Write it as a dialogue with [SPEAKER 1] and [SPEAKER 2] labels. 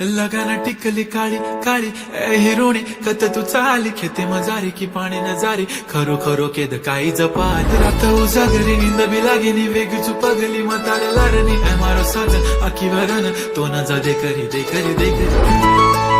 [SPEAKER 1] लगाना टिकली काळी काळी हिरोणी कत तू चाली खेते मजारी की पाणी नजारी खरो खरो केद काही जपाल. रात उजागरी निंद बी लागेनी वेग चुपगली म्हातारे लारणी मारो साजन अखी वरण तो न जा दे करी दे करी दे करी.